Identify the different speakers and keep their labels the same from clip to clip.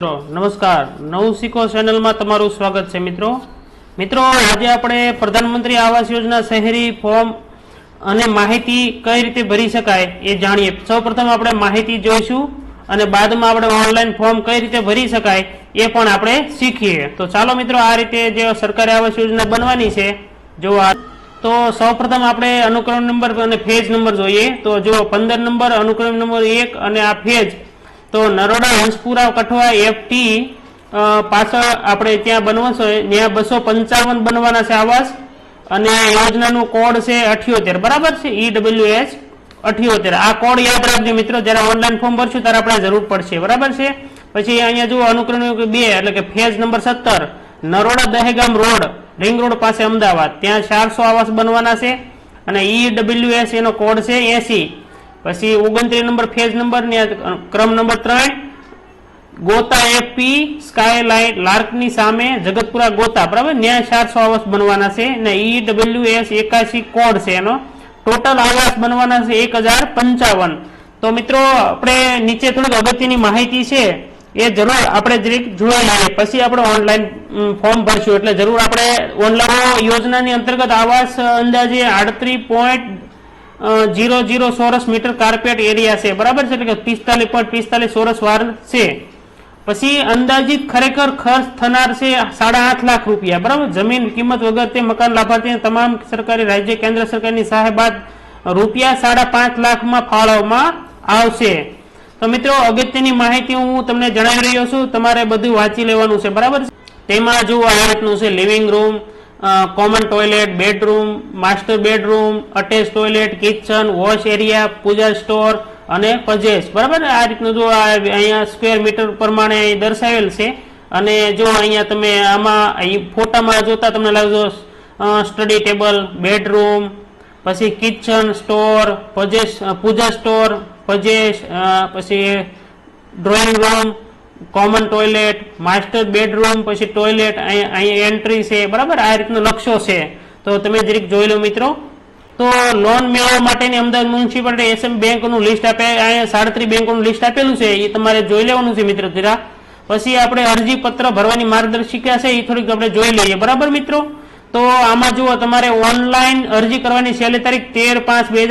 Speaker 1: મિત્રો, નમસ્કાર. નવું શીખો ચેનલમાં તમારું સ્વાગત છે, મિત્રો. મિત્રો, આજે આપણે પ્રધાનમંત્રી આવાસ યોજના શહેરી ફોર્મ અને માહિતી કઈ રીતે ભરી શકાય એ જાણીએ. સૌપ્રથમ આપણે માહિતી જોઈશું અને બાદમાં આપણે ઓનલાઈન ફોર્મ કઈ રીતે ભરી શકાય એ પણ આપણે શીખીએ. તો ચાલો, મિત્રો, આ રીતે જે સરકારી આવાસ યોજના બનવાની છે, જો તો સૌપ્રથમ આપણે અનુક્રમ નંબર અને ફેજ નંબર જોઈએ. તો જો પંદર નંબર, અનુક્રમ નંબર એક અને આ ફેજ તો નરોડા હંસપુરા કઠવા એફટી પાછળ આપણે ત્યાં બનવાશો ત્યાં બસો પંચાવન બનવાના છે આવાસ. અને યોજનાનું કોડ છે અઠ્યોતેર. બરાબર છે? ઈ ડબલ્યુ એચ અઠ્યોતેર. આ કોડ યાદ રાખજો મિત્રો જ્યારે ઓનલાઈન ફોર્મ ભરશું ત્યારે આપણે જરૂર પડશે. બરાબર છે? પછી અહીંયા જુઓ, અનુક્રમ બે, એટલે કે ફેઝ નંબર સત્તર. Naroda Dehgam road, ring road પાસે અમદાવાદ. ત્યાં ચારસો આવાસ બનવાના છે. અને ઈ ડબલ્યુ એસ એનો કોડ છે એસી. પછી ઓગણત્રીસ નંબર ફેઝ નંબર ને ક્રમ નંબર ત્રણ. ગોતા એપી સ્કાયલાઇટ લાર્કની સામે જગતપુરા ગોતા, બરાબર? ન્યાય ચારસો આવાસ બનવાના છે ને ઈ ડબલ્યુ એસ એકાશી કોડ છે એનો. ટોટલ આવાસ બનવાના છે એક હજાર પંચાવન. તો મિત્રો, આપણે નીચે થોડીક અગત્યની માહિતી છે, એ જરૂર આપણે જરીક જોઈ લઈએ પછી આપણે ઓનલાઈન ફોર્મ ભરશું. એટલે જરૂર આપણે ઓનલાઈન યોજનાની અંતર્ગત આવાસ અંદાજે આડત્રીસ પોઈન્ટ જીરો જીરો ચોરસ મીટર કાર્પેટ એરિયા છે. બરાબર છે? એટલે કે પિસ્તાલીસ પોઈન્ટ પિસ્તાલીસ ચોરસ વાર છે. પછી અંદાજિત ખરેખર ખર્ચ થનાર છે સાડા આઠ લાખ રૂપિયા. બરાબર? જમીન કિંમત વગર તે મકાન લાભાર્થી તમામ સરકારી, રાજ્ય, કેન્દ્ર સરકારની સહાય બાદ રૂપિયા સાડા પાંચ લાખમાં ફાળવવામાં આવશે. તો મિત્રો, અગત્યની માહિતી હું તમને જણાવી રહ્યો છું. તમારે બધું વાંચી લેવાનું છે. બરાબર તેમાં જો આ રીતનું છે. Living room common toilet bedroom master bedroom attach toilet kitchen wash area puja store અને પજેસ બરાબર? આ રીતનું જો અહીંયા સ્ક્વેર મીટર પ્રમાણે દર્શાવેલ છે. અને જો અહીંયા તમે આમાં ફોટામાં જોતા તમને લાગજો સ્ટડી ટેબલ બેડરૂમ પછી કિચન સ્ટોર પજેસ પૂજા સ્ટોર પજેસ પછી drawing room common toilet master bedroom પછી ટોયલેટ અહીં એન્ટ્રી છે, બરાબર? આ રીતનો નકશો છે. તો તમે જરીક જોઈ લો મિત્રો. તો લોન મેળવવા માટેની અમદાવાદ મ્યુનિસિપાલિટી એસએમ બેંકનું લિસ્ટ આપે અહીંયા સાડત્રીસ બેંકોનું લિસ્ટ આપેલું છે. એ તમારે જોઈ લેવાનું છે મિત્રો જરા. પછી આપણે અરજી પત્ર ભરવાની માર્ગદર્શિકા છે એ થોડીક આપણે જોઈ લઈએ. બરાબર મિત્રો? તો આમાં જુઓ, તમારે ઓનલાઈન અરજી કરવાની છેલ્લી તારીખ તેર પાંચ બે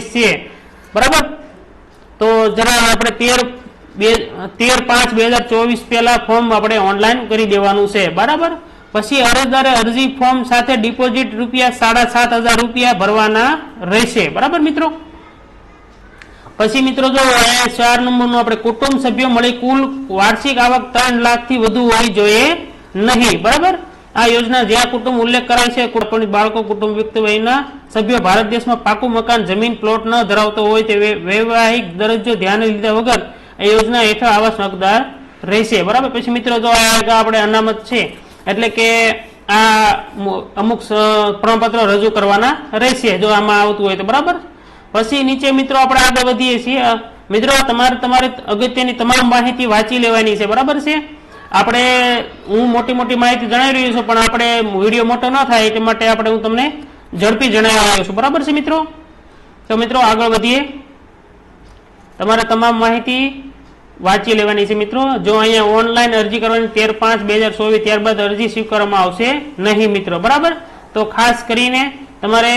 Speaker 1: છે. બરાબર? તો જરા આપણે તેર બે, તેર પાંચ બે હજાર ચોવીસ પહેલા ફોર્મ આપણે ઓનલાઈન કરી દેવાનું છે. બરાબર? પછી અરજદારે અરજી ફોર્મ સાથે ડિપોઝિટ રૂપિયા સાડા સાત હજાર રૂપિયા ભરવાના રહેશે. બરાબર મિત્રો? પછી મિત્રો જો ચાર નંબરનું આપણે કુટુંબ સભ્યો મળી કુલ વાર્ષિક આવક ત્રણ લાખથી વધુ હોવી જોઈએ નહીં. બરાબર? આ યોજના જ્યાં કુટુંબ ઉલ્લેખ કરાય છે કોઈપણ બાળકો, કુટુંબ વ્યક્તિ વયના સભ્યો ભારત દેશમાં પાકું મકાન, જમીન પ્લોટ ન ધરાવતો હોય તે વૈવાહિક દરજ્જો ધ્યાને લીધા વગર આ યોજના હેઠળ આવાસ હકદાર રહેશે. બરાબર? પછી મિત્રો, જો આ આપણે અનામત છે, એટલે કે આ અમુક પ્રમાણપત્રો રજૂ કરવાના રહેશે, જો આમાં આવતું હોય તો. બરાબર? પછી નીચે મિત્રો, આપણે આગળ વધીએ છીએ. મિત્રો, તમારે તમારે અગત્યની તમામ માહિતી વાંચી લેવાની છે. બરાબર છે? આપણે, હું મોટી મોટી માહિતી જણાવી રહ્યો છું, પણ આપણે વીડિયો મોટો ન થાય તે માટે આપણે હું તમને ઝડપી જણાવી રહ્યો છું. બરાબર છે મિત્રો? તો મિત્રો, આગળ વધીએ. તમારે તમામ માહિતી વાંચી લેવાની છે મિત્રો. જો અહીંયા ઓનલાઈન અરજી કરવાની તેર પાંચ બે હજાર ચોવીસ ત્યારબાદ અરજી સ્વીકારવામાં આવશે નહીં મિત્રો. બરાબર? તો ખાસ કરીને તમારે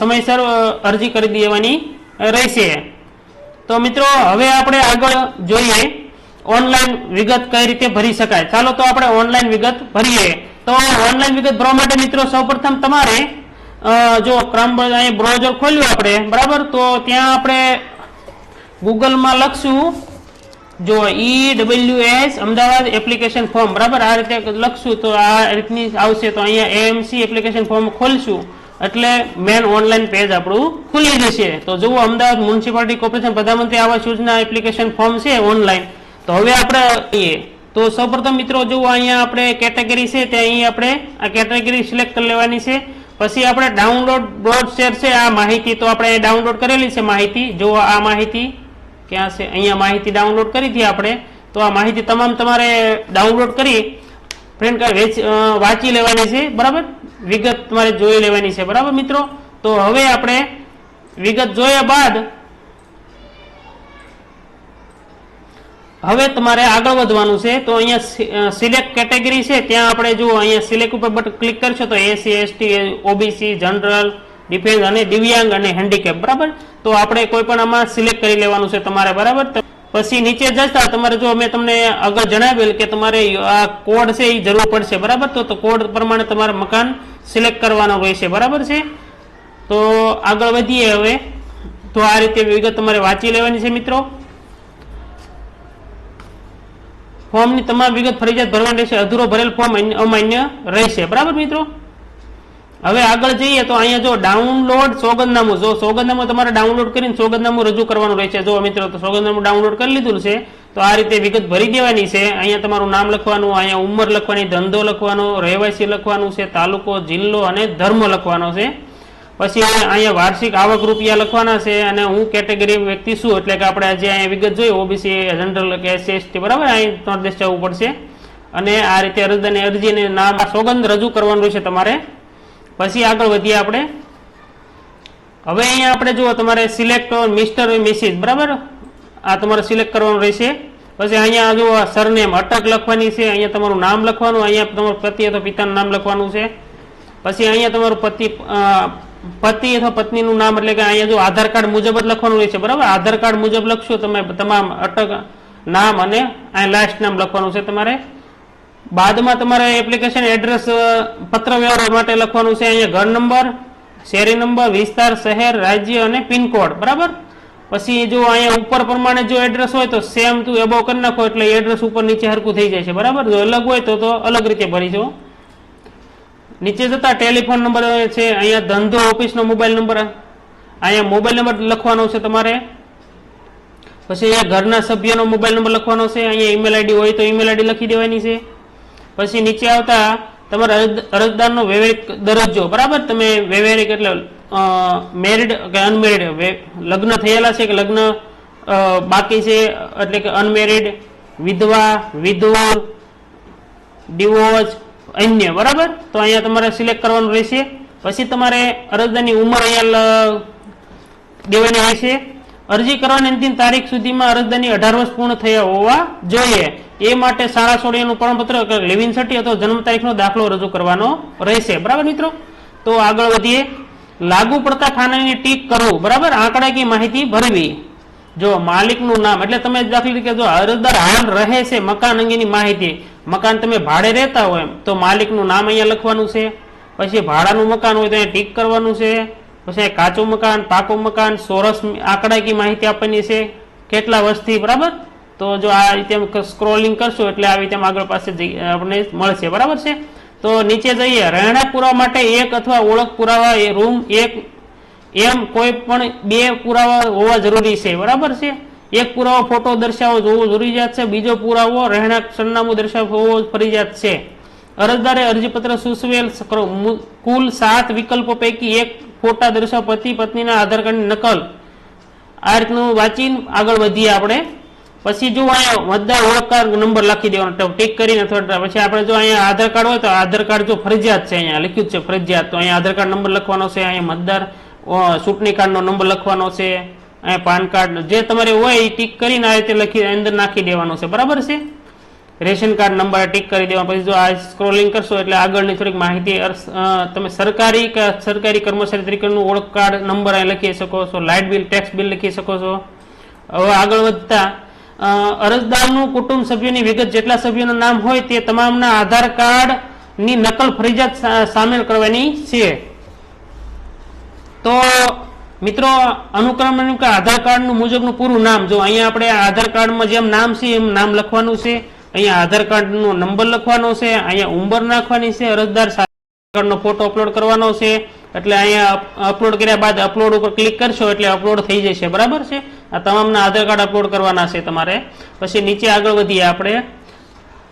Speaker 1: સમયસર અરજી કરી દેવાની રહેશે. તો મિત્રો, હવે આપણે આગળ જોઈએ ઓનલાઈન વિગત કઈ રીતે ભરી શકાય. ચાલો તો આપણે ઓનલાઈન વિગત ભરીએ. તો ઓનલાઈન વિગત ભરવા માટે મિત્રો, સૌપ્રથમ તમારે જો ક્રમ બ્રાઉઝર ખોલ્યું આપણે. બરાબર? તો ત્યાં આપણે ગૂગલમાં લખશું. જો E W S Ahmedabad application form બરાબર? આ રીતે લખશું તો આ રીતની આવશે. તો અહીંયા એએમસી એપ્લિકેશન ફોર્મ ખોલશું. એટલે મેન ઓનલાઈન પેજ આપણું ખુલી જશે. તો જુઓ, અમદાવાદ મ્યુનિસિપાલિટી કોર્પોરેશન પ્રધાનમંત્રી આવાસ યોજના એપ્લિકેશન ફોર્મ છે ઓનલાઈન તો હવે આપણે તો સૌપ્રથમ મિત્રો, જુઓ, અહીંયા આપણે કેટેગરી છે. ત્યાં અહીં આપણે આ કેટેગરી સિલેક્ટ કરી લેવાની છે. પછી આપણે ડાઉનલોડ બ્રોડ શેર છે. આ માહિતી તો આપણે ડાઉનલોડ કરેલી છે માહિતી. જુઓ, આ માહિતી ક્યાં છે? અહીંયા માહિતી ડાઉનલોડ કરી હતી આપણે. તો આ માહિતી તમામ તમારે ડાઉનલોડ કરી પ્રિન્ટ વેચ લેવાની છે, બરાબર? વિગત તમારે જોઈ લેવાની છે, બરાબર મિત્રો? તો હવે આપણે વિગત જોયા બાદ હવે તમારે આગળ વધવાનું છે. તો અહીંયા સિલેક્ટ કેટેગરી છે. ત્યાં આપણે જો અહીંયા સિલેક્ટ ઉપર બટન ક્લિક કરશો તો SC ST OBC general defence અને દિવ્યાંગ અને હેન્ડીકેપ બરાબર? તો આપણે કોઈ પણ આમાં સિલેક્ટ કરી લેવાનું છે તમારે, બરાબર? પછી નીચે જતા તમારે જો મેં તમને આગળ જણાવેલ કે તમારે આ કોડ છે એ જરૂર પડશે, બરાબર? તો કોડ પ્રમાણે તમારે મકાન સિલેક્ટ કરવાનો રહેશે, બરાબર છે? તો આગળ વધીએ હવે. તો આ રીતે વિગત તમારે વાંચી લેવાની છે, મિત્રો. ફોર્મની તમામ વિગત ફરજિયાત ભરવાની રહેશે. અધૂરો ભરેલ ફોર્મ અમાન્ય રહેશે, બરાબર, મિત્રો? હવે આગળ જઈએ તો અહીંયા જો ડાઉનલોડ સોગંદનામું, જો સોગંદનામું તમારે ડાઉનલોડ કરીને સોગંદનામું રજૂ કરવાનું રહેશે. જો મિત્રો, તો સોગંદનામું ડાઉનલોડ કરી લીધું છે, તો આ રીતે વિગત ભરી દેવાની છે. અહીંયા તમારું નામ લખવાનું, અહીંયા ઉંમર લખવાની, ધંધો લખવાનો, રહેવાસી લખવાનું છે, તાલુકો, જિલ્લો અને ધર્મ લખવાનો છે. પછી અહીંયા વાર્ષિક આવક રૂપિયા લખવાના છે અને હું કેટેગરી વ્યક્તિ શું એટલે કે આપણે જે અહીંયા વિગત જોઈએ. ઓબીસી જનરલ કે એસસી બરાબર? અહીં દેશ જવું પડશે. અને આ રીતે અરજદારની અરજીને નામ સોગંદ રજૂ કરવાનું રહેશે તમારે. પછી આગળ વધીએ આપણે. હવે અહીંયા આપણે જુઓ, તમારે સિલેક્ટ મિસ્ટર મિસિસ બરાબર? આ તમારે સિલેક્ટ કરવાનું રહેશે. પછી અહીંયા જુઓ સરનેમ અટક લખવાની છે, અહીંયા તમારું નામ લખવાનું, અહીંયા તમારું પતિ અથવા પિતાનું નામ લખવાનું છે. પછી અહીંયા તમારું પતિ પતિ અથવા પત્નીનું નામ, એટલે કે અહીંયા જો આધાર કાર્ડ મુજબ જ લખવાનું રહેશે, બરાબર? આધાર કાર્ડ મુજબ લખશો, તમે તમામ અટક, નામ અને અહીંયા લાસ્ટ નામ લખવાનું છે તમારે. બાદમાં તમારે એપ્લિકેશન એડ્રેસ પત્ર વ્યવહાર માટે લખવાનું છે. અહીંયા ઘર નંબર, શેરી નંબર, વિસ્તાર, શહેર, રાજ્ય અને પિનકોડ. બરાબર? પછી જો અહીંયા ઉપર પ્રમાણે જો એડ્રેસ હોય તો સેમ ટુ એબો કરી નાખો એટલે એડ્રેસ ઉપર નીચે હરકું થઈ જાય છે. બરાબર? જો અલગ હોય તો તો અલગ રીતે ભરીશું નીચે જતા ટેલિફોન નંબર છે. અહીંયા ધંધો ઓફિસનો મોબાઈલ નંબર અહીંયા મોબાઈલ નંબર લખવાનો છે તમારે. પછી અહીંયા ઘરના સભ્યનો મોબાઈલ નંબર લખવાનો છે. અહીંયા ઈમેલ આઈડી હોય તો ઈમેલ આઈડી લખી દેવાની છે. પછી નીચે આવતા તમારા અરજ- અરજદારનો વૈવાહિક દરજ્જો, બરાબર? તમે વૈવાહિક એટલે મેરિડ કે અનમેરિડ લગ્ન થયેલા છે કે લગ્ન બાકી છે? એટલે કે અનમેરિડ વિધવા, વિધુર ડિવોર્સ અન્ય, બરાબર? તો અહીંયા તમારે સિલેક્ટ કરવાનું રહેશે. પછી તમારે અરજદારની ઉંમર અહીંયા દેવાની રહેશે. અરજી કરવાની અંતિમ તારીખ સુધીમાં અરજદારની અઢાર વર્ષ પૂર્ણ થયા હોવા જોઈએ. એ માટે શાળા છોડીનું પ્રમાણપત્ર લિવિંગ સર્ટી અથવા જન્મ તારીખનો દાખલો રજૂ કરવાનો રહેશે. બરાબર મિત્રો? તો આગળ વધીએ. લાગુ પડતા ખાનાની ટીક કરવું બરાબર? આંકડાકીય માહિતી ભરવી. જો માલિકનું નામ, એટલે તમે દાખલ તરીકે જો અરજદાર હાલ રહે છે મકાન અંગેની માહિતી, મકાન તમે ભાડે રહેતા હોય તો માલિકનું નામ અહીંયા લખવાનું છે. પછી ભાડાનું મકાન હોય તો અહીંયા ટીક કરવાનું છે. પછી કાચું મકાન, પાકું મકાન, સોરસ આંકડાકી માહિતી આપવાની છે કેટલા વર્ષથી, બરાબર? તો જો આ રીતે સ્ક્રોલિંગ કરશો એટલે આવી રીતે આગળ પાસે આપણને મળશે, બરાબર છે? તો નીચે જઈએ. રહેણાંક પુરાવા માટે એક અથવા ઓળખ પુરાવા એ રૂમ એક, એમ કોઈ પણ બે પુરાવા હોવા જરૂરી છે, બરાબર છે? એક પુરાવો ફોટો દર્શાવવો જોવો જરૂરિયાત છે, બીજો પુરાવો રહેણાંક સરનામું દર્શાવવો ફરજિયાત છે. અરજદારે અરજીપત્ર સૂચવેલ કુલ સાત વિકલ્પો પૈકી એક ફોટા દર્શાવ પતિ પત્નીના આધાર કાર્ડની નકલ. આ રીતનું વાંચીને આગળ વધીએ આપણે. પછી જો અહીંયા મતદાર ઓળખકાર નંબર લખી દેવાનો ટીક કરીને અથવા પછી આપણે જો અહીંયા આધાર કાર્ડ હોય તો આધાર કાર્ડ જો ફરજિયાત છે અહીંયા લખ્યું છે ફરજિયાત. તો અહીંયા આધાર કાર્ડ નંબર લખવાનો છે, અહીંયા મતદાર ચૂંટણી કાર્ડનો નંબર લખવાનો છે, અહીંયા પાન કાર્ડ, જે તમારે હોય એ ટીક કરીને આ રીતે લખી, અંદર નાખી દેવાનો છે. બરાબર છે? રેશન કાર્ડ નંબર ટીક કરી દેવા પછી જો આ સ્ક્રોલિંગ કરશો એટલે આગળની થોડીક માહિતી તમે સરકારી સરકારી કર્મચારી તરીકેનું ઓળખ કાર્ડ નંબર અહીં લખી શકો છો, લાઇટ બિલ, ટેક્સ બિલ લખી શકો છો. હવે આગળ વધતા અરજદારનું કુટુંબ સભ્યોની વિગત જેટલા સભ્યોનું નામ હોય તે તમામના આધાર કાર્ડની નકલ ફરજિયાત સામેલ કરવાની છે. તો મિત્રો અનુક્રમ આધાર કાર્ડનું મુજબનું પૂરું નામ, જો અહીંયા આપણે આધાર કાર્ડમાં જેમ નામ છે એમ નામ લખવાનું છે. અહીંયા આધાર કાર્ડનો નંબર લખવાનો છે, અહીંયા ઉંમર નાખવાની છે, અરજદાર કાર્ડનો ફોટો અપલોડ કરવાનો છે, એટલે અહીંયા અપલોડ કર્યા બાદ અપલોડ ઉપર ક્લિક કરશો એટલે અપલોડ થઈ જશે, બરાબર છે? આ તમામના આધાર કાર્ડ અપલોડ કરવાના છે તમારે. પછી નીચે આગળ વધીએ આપણે.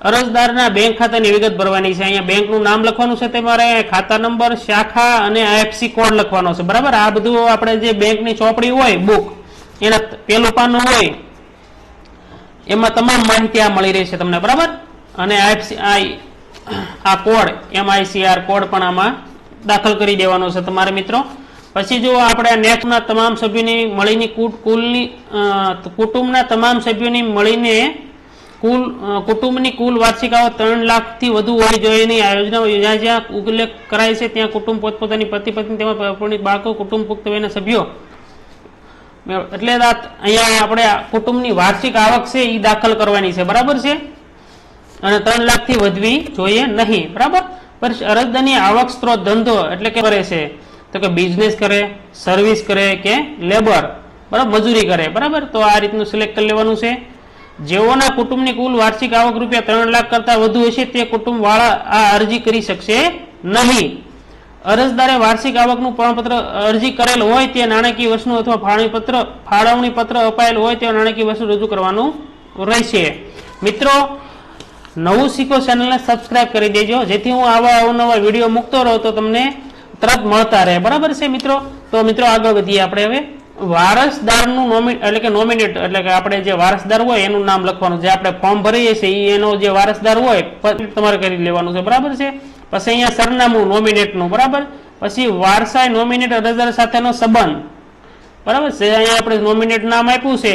Speaker 1: અરજદારના બેંક ખાતાની વિગત ભરવાની છે. અહીંયા બેંકનું નામ લખવાનું છે તમારે, ખાતા નંબર, શાખા અને આઈએફસી કોડ લખવાનો છે. બરાબર? આ બધું આપણે જે બેંકની ચોપડી હોય, બુક, એના પેલું પાનું હોય એમાં તમામ માહિતી આ મળી રહેશે તમને, બરાબર? અને આ કોડ એમઆઈસીઆર કોડ પણ આમાં દાખલ કરી દેવાનો છે તમારે મિત્રો. પછી જો આપણે નેક્સ્ટના તમામ સભ્યોની મળીને કુટ, કુલની કુટુંબના તમામ સભ્યોની મળીને કુલ કુટુંબની કુલ વાર્ષિક આવક ત્રણ લાખથી વધુ હોવી જોઈએ નહીં આ યોજનામાં જ્યાં જ્યાં ઉલ્લેખ કરાય છે. ત્યાં કુટુંબ પોતપોતાની પતિ, પત્ની તેમજ બાળકો, કુટુંબ પુખ્ત વયના સભ્યો એટલે અહીંયા આપણે કુટુંબની વાર્ષિક આવક છે એ દાખલ કરવાની છે. બરાબર છે? અને ત્રણ લાખથી વધવી જોઈએ નહીં. બરાબર? પણ અરજદારની આવક સ્ત્રોત ધંધો એટલે કે કરે છે. તો કે બિઝનેસ કરે, સર્વિસ કરે કે લેબર. બરાબર? મજૂરી કરે. બરાબર? તો આ રીતનું સિલેક્ટ કરી લેવાનું છે. જેઓના કુટુંબની કુલ વાર્ષિક આવક રૂપિયા ત્રણ લાખ કરતા વધુ હશે, તે કુટુંબ વાળા આ અરજી કરી શકશે નહીં. અરજદારે વાર્ષિક આવકનું પ્રમાણપત્ર અરજી કરેલ હોય તે નાણાકીય વર્ષનું અથવા ફાળવણી પત્ર ફાળવણી પત્ર અપાયેલ હોય તે નાણાકીય વર્ષનું રજૂ કરવાનું રહેશે. મિત્રો, નવું શીખો ચેનલને સબસ્ક્રાઇબ કરી દેજો. જેથી હું આવા અવનવા વીડિયો મૂકતો રહું તો તમને તરત મળતા રહે. બરાબર છે મિત્રો? તો મિત્રો આગળ વધીએ આપણે હવે. વારસદારનું નોમિ એટલે કે નોમિનેટ એટલે કે આપણે જે વારસદાર હોય એનું નામ લખવાનું. જે આપણે ફોર્મ ભરીએ છીએ, એનો જે વારસદાર હોય તમારે કરી લેવાનું છે. બરાબર છે? પછી અહીંયા સરનામું નોમિનેટનું બરાબર? પછી વારસાઈ નોમિનેટ અરજદાર સાથેનો સંબંધ. બરાબર છે? અહીંયા આપણે નોમિનેટ નામ આપ્યું છે.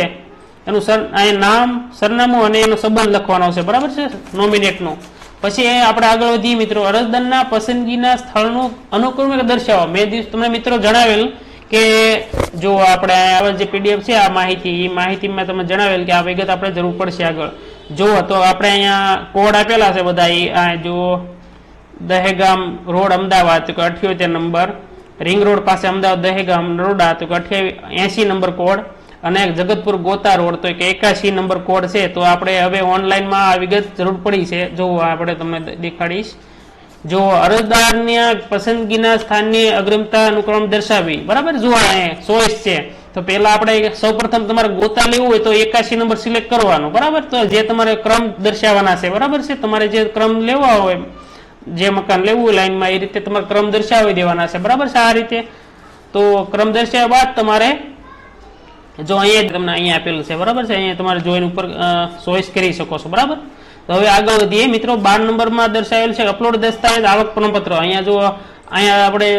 Speaker 1: એનું સર, અહીંયા નામ, સરનામું અને એનો સંબંધ લખવાનો છે. બરાબર છે? નોમિનેટનું પછી આપણે આગળ વધીએ મિત્રો. અરજદારના પસંદગીના સ્થળનું અનુક્રમે દર્શાવો. મેં દિવસ તમને મિત્રો જણાવેલ કે જો આપણે આ જે પીડીએફ છે, આ માહિતી, એ માહિતીમાં તમે જણાવેલ કે આ વિગત આપણે જરૂર પડશે આગળ. જુઓ તો આપણે અહીંયા કોડ આપેલા છે બધા. એ આ જુઓ દહેગામ રોડ અમદાવાદ તો કે અઠ્યોતેર નંબર. રિંગ રોડ પાસે અમદાવાદ દહેગામ રોડા તો કે અઠ્યાવીસ એસી નંબર કોડ અને જગતપુર ગોતા રોડ તો કે એકાશી નંબર કોડ છે. તો આપણે હવે ઓનલાઈનમાં આ વિગત જરૂર પડી છે. જો આપણે તમને દેખાડીશ. જો અરજદારની પસંદગીના સ્થાનની અગ્રમતા અનુક્રમ દર્શાવી. બરાબર? જો ચોઈસ છે. તો પહેલા આપણે સૌપ્રથમ તમારે ગોતા લેવું હોય તો એકાશી નંબર સિલેક્ટ કરવાનો. બરાબર? તો જે તમારે ક્રમ દર્શાવવાના છે. બરાબર છે? તમારે જે ક્રમ લેવા હોય જે મકાન લેવું લાઈનમાં એ રીતે તમારે ક્રમ દર્શાવી દેવાના છે. બરાબર છે? આ રીતે. તો ક્રમ દર્શાવ્યા બાદ તમારે જો અહીંયા તમને અહીંયા આપેલું છે. બરાબર છે? અહીંયા તમારે જોઈન ઉપર ચોઈસ કરી શકો છો. બરાબર? તો હવે આગળ વધીએ. મિત્રો, બાર નંબરમાં દર્શાવેલ છે અપલોડ દસ્તાવેજ આવક પ્રમાણપત્ર. અહીંયા જો, અહીંયા આપણે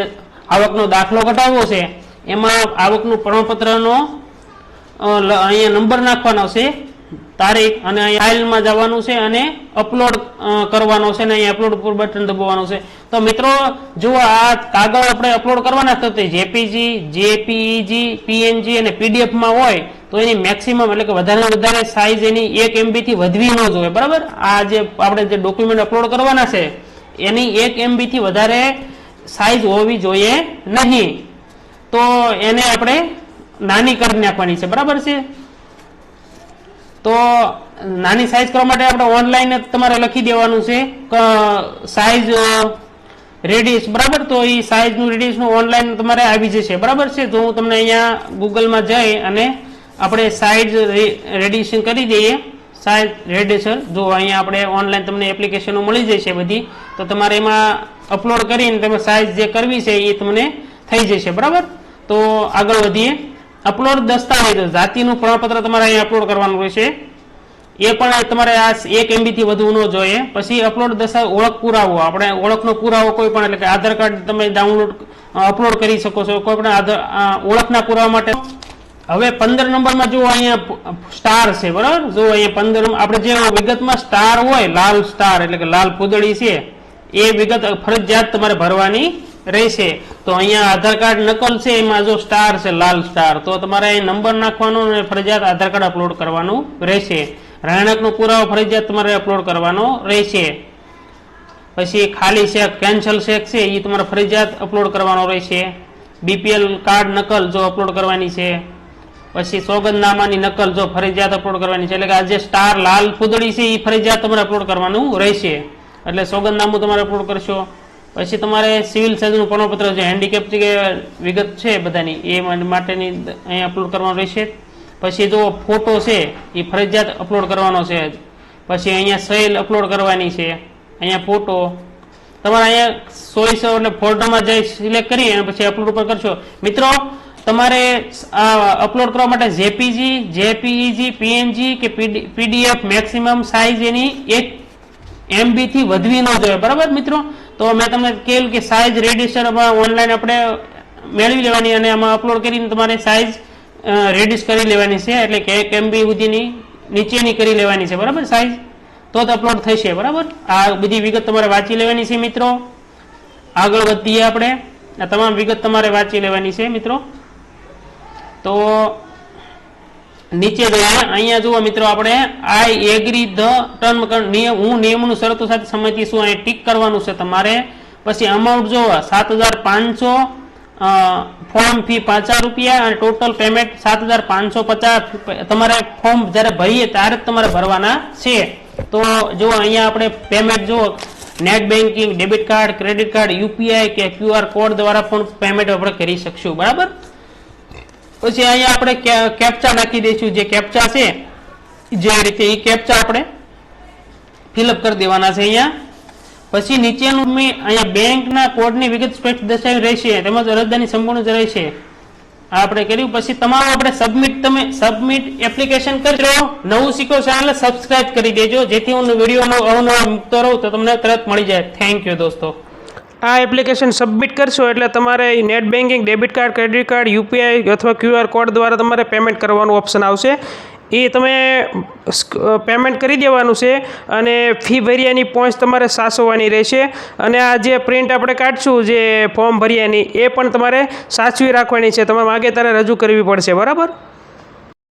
Speaker 1: આવકનો દાખલો ઘટાડવો છે, એમાં આવકનું પ્રમાણપત્રનો અહીંયા નંબર નાખવાનો છે. તારીખ અને અહીંયા ફાઇલમાં જવાનું છે અને અપલોડ કરવાનો છે અને અહીંયા અપલોડ ઉપર બટન દબાવવાનું છે. તો મિત્રો જો આ કાગળ આપણે અપલોડ કરવાના તો તે જેપીજી જેપીઈજી પીએનજી અને પીડીએફમાં હોય તો એની મેક્સિમમ એટલે કે વધારે વધારે સાઈઝ એની એક એમબીથી વધવી ન જોઈએ. બરાબર? આ જે આપણે જે ડોક્યુમેન્ટ અપલોડ કરવાના છે, એની એક એમબીથી વધારે સાઈઝ હોવી જોઈએ નહીં. તો એને આપણે નાની કરી નાખવાની છે. બરાબર છે? તો નાની સાઈઝ કરવા માટે આપણે ઓનલાઈન તમારે લખી દેવાનું છે. સાઈઝ રેડિયસ બરાબર? તો એ સાઈઝનું રેડિયસનું ઓનલાઈન તમારે આવી જશે. બરાબર છે? તો હું તમને અહીંયા ગૂગલમાં જઈ અને આપણે સાઈઝ રેડિયેશન કરી દઈએ. સાઈઝ રેડિયેશન જો અહીંયા આપણે ઓનલાઈન તમને એપ્લિકેશનો મળી જશે બધી, તો તમારે એમાં અપલોડ કરીને તમે સાઈઝ જે કરવી છે એ તમને થઈ જશે. બરાબર? તો આગળ વધીએ. અપલોડ દસ્તાવેજ જાતિનું પ્રમાણપત્ર તમારે અહીંયા અપલોડ કરવાનું રહેશે. એ પણ તમારે આ એક એમબી થી વધુ ન જોઈએ. પછી અપલોડ દસ્તાવેજ ઓળખ પુરાવો. આપણે ઓળખનો પુરાવો કોઈ પણ એટલે કે આધાર કાર્ડ તમે ડાઉનલોડ અપલોડ કરી શકો છો. કોઈ પણ આધાર ઓળખના પુરાવા માટે. હવે પંદર નંબરમાં જુઓ અહીંયા સ્ટાર છે, બરાબર? જો અહીંયા પંદર આપણે જે વિગતમાં સ્ટાર હોય, લાલ સ્ટાર એટલે કે લાલ પૂદડી છે, એ વિગત ફરજિયાત તમારે ભરવાની રહેશે. તો અહીંયા આધાર કાર્ડ નકલ છે, એમાં જો સ્ટાર છે, લાલ સ્ટાર, તો તમારે નંબર નાખવાનો અને ફરજિયાત આધાર કાર્ડ અપલોડ કરવાનું રહેશે. રહેણાંકનો પુરાવો ફરજિયાત તમારે અપલોડ કરવાનો રહેશે. પછી ખાલી શેક કેન્સલ શેક છે એ તમારે ફરજિયાત અપલોડ કરવાનો રહેશે. બીપીએલ કાર્ડ નકલ જો અપલોડ કરવાની છે. પછી સોગંદનામાની નકલ જો ફરજિયાત અપલોડ કરવાની છે, એટલે કે આ જે સ્ટાર લાલ ફૂદડી છે એ ફરજિયાત તમારે અપલોડ કરવાનું રહેશે. એટલે સોગંદનામું તમારે અપલોડ કરશો. પછી તમારે સિવિલ સર્જનનું પ્રમાણપત્ર જે હેન્ડીકેપ કે વિગત છે બધાની, એ માટેની અહીંયા અપલોડ કરવાનું રહેશે. પછી જો ફોટો છે, એ ફરજિયાત અપલોડ કરવાનો છે પછી અહીંયા સહેલ અપલોડ કરવાની છે, અહીંયા ફોટો તમારે અહીંયા સોઈસો એટલે ફોટોમાં જઈ સિલેક્ટ કરી અને પછી અપલોડ ઉપર કરશો. મિત્રો, તમારે આ અપલોડ કરવા માટે જેપીજી જેપીઈજી પીએનજી કે પીડીએફ મેક્સિમમ સાઇઝ એની એક એમબીથી વધવી ન જોઈએ. બરાબર મિત્રો? તો મેં તમને કહેલું કે સાઇઝ રેડિસ્ટર ઓનલાઈન આપણે મેળવી લેવાની અને આમાં અપલોડ કરીને તમારે સાઇઝ રેડિસ કરી લેવાની છે. એટલે કે એક એમબી સુધીની નીચેની કરી લેવાની છે. બરાબર? સાઈઝ તો જ અપલોડ થશે. બરાબર? આ બધી વિગત તમારે વાંચી લેવાની છે મિત્રો. આગળ વધીએ આપણે. આ તમામ વિગત તમારે વાંચી લેવાની છે મિત્રો. તો નીચે ગયા. અહીંયા જુઓ મિત્રો આપણે આઈ એગ્રી ધ ટર્મ નિયમ હું નિયમોનું શરતો સાથે સંમતિ છું અહીં ટીક કરવાનું છે તમારે. પછી અમાઉન્ટ જુઓ સાત હજાર પાંચસો ફોર્મ ફી પાંચ રૂપિયા અને ટોટલ પેમેન્ટ સાત હજાર પાંચસો પચાસ. તમારે ફોર્મ જ્યારે ભરીએ ત્યારે જ તમારે ભરવાના છે. તો જો અહીંયા આપણે પેમેન્ટ જુઓ. Net banking debit card credit card UPI કે ક્યુઆર કોડ દ્વારા પણ પેમેન્ટ આપણે કરી શકશું. બરાબર? પછી અહીંયા આપણે કેપ્ચા નાખી દઈશું. જે કેપ્ચા છે, જે રીતે એ કેપ્ચા આપણે ફિલઅપ કરી દેવાના છે અહીંયા. પછી નીચેનું મેં અહીંયા બેંકના કોડની વિગત સ્પષ્ટ દર્શાવી રહેશે તેમજ અરજદારની સંપૂર્ણ રહેશે આપણે કર્યું. પછી તમામ આપણે સબમિટ તમે સબમિટ એપ્લિકેશન કરજો નવું શીખો ચેનલ સબસ્ક્રાઇબ કરી દેજો. જેથી હું વીડિયો અવનવા મૂકતો રહું તો તમને તરત મળી જાય. થેન્ક યુ દોસ્તો.
Speaker 2: આ એપ્લિકેશન સબમિટ કરશો એટલે તમારે net banking debit card, credit card, UPI અથવા ક્યુઆર કોડ દ્વારા તમારે પેમેન્ટ કરવાનું ઓપ્શન આવશે. એ તમે પેમેન્ટ કરી દેવાનું છે અને ફી ભર્યાની પહોંચ તમારે સાચવવાની રહેશે. અને આ જે પ્રિન્ટ આપણે કાઢશું, જે ફોર્મ ભર્યાની, એ પણ તમારે સાચવી રાખવાની છે. તમારે માગે ત્યારે રજૂ કરવી પડશે, બરાબર?